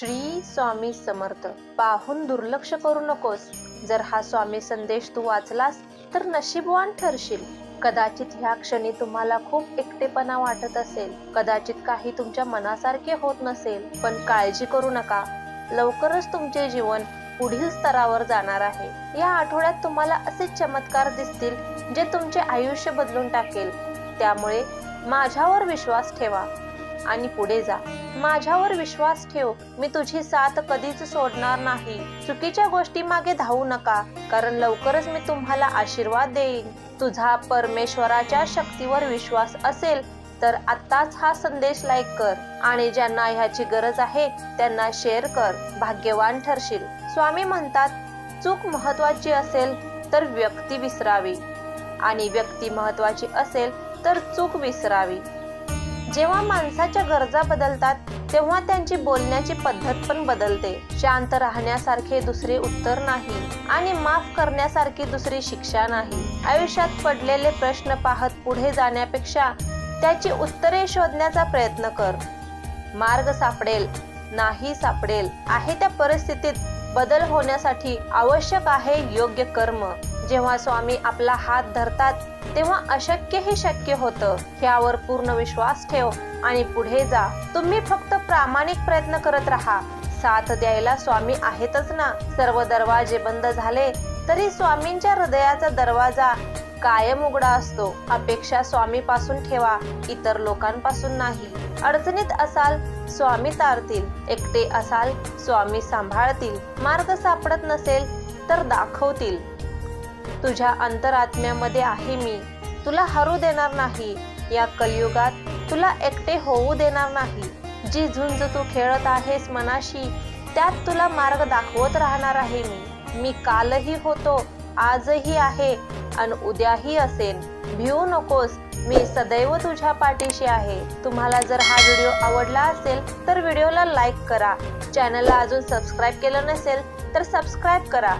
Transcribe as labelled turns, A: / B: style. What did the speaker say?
A: श्री स्वामी समर्थ पाहून दुर्लक्ष करू नकोस. जर हा स्वामी संदेश तू वाचलास तर नशीबवान ठरशील. कदाचित ह्या क्षणी तुम्हाला खूप एकटेपणा वाटत असेल. कदाचित काही तुमच्या मनासारखे होत नसेल. पण काळजी करू नका. लवकरच तुमचे जीवन पुढील स्तरावर जाणार आहे. या आठवड्यात तुम्हाला असे चमत्कार दिसतील जे तुमचे आयुष्य बदलून टाकेल. त्यामुळे माझ्यावर विश्वास ठेवा आणि पुढे जा. माझ्यावर विश्वास ठेव मी तुझी साथ कधीच सोडणार नाही. चुकीच्या गोष्टी मागे धावू नका कारण लवकरच मी तुम्हाला आशीर्वाद देईन. तुझा परमेश्वराच्या शक्तीवर विश्वास असेल तर आत्ताच हा संदेश लाईक कर आणि ज्यांना ह्याची गरज आहे त्यांना शेअर कर भाग्यवान ठरशील. स्वामी म्हणतात चूक महत्वाची असेल तर व्यक्ती विसरावी. आणि व्यक्ती महत्वाची असेल तर चूक विसरावी. जेव्हा माणसाच्या गरजा बदलतात तेव्हा त्यांची बोलण्याची पद्धत पण बदलते. शांत राहण्यासारखे दुसरे उत्तर नाही आणि माफ करण्यासारखी दुसरी शिक्षा नाही. आयुष्यात पडलेले प्रश्न पाहत पुढे जाण्यापेक्षा त्याची उत्तरे शोधण्याचा प्रयत्न कर. मार्ग सापडेल नाही सापडेल आहे त्या परिस्थितीत बदल होण्यासाठी आवश्यक आहे योग्य कर्म. जेव्हा स्वामी आपला हात धरतात तेव्हा अशक्यही शक्य होतं. ह्यावर पूर्ण विश्वास ठेव आणि पुढे जा. तुम्ही फक्त प्रामाणिक प्रयत्न करत राहा. साथ द्यायला स्वामी आहेतच ना. सर्व दरवाजे बंद झाले तरी स्वामींच्या हृदयाचा दरवाजा कायम उघडा असतो. अपेक्षा स्वामी पासून ठेवा इतर लोकांपासून नाही. अडचणीत असाल स्वामी तारतील. एकटे असाल स्वामी सांभाळतील. मार्ग सापडत नसेल तर दाखवतील. तुझ्या अंतरात्म्यामध्ये आहे मी. तुला हरू देणार नाही. या कलयुगात तुला एकटे होऊ देणार नाही. जी झुंज तू खेळत आहेस मनाशी त्यात तुला मार्ग दाखवत राहणार आहे मी. मी कालही होतो आजही आहे आणि उद्याही असेन. भिवू नकोस मी सदैव तुझ्या पाठीशी आहे. तुम्हाला जर हा व्हिडिओ आवडला असेल तर व्हिडिओला लाईक करा. चॅनलला अजून सबस्क्राईब केलं नसेल तर सबस्क्राईब करा.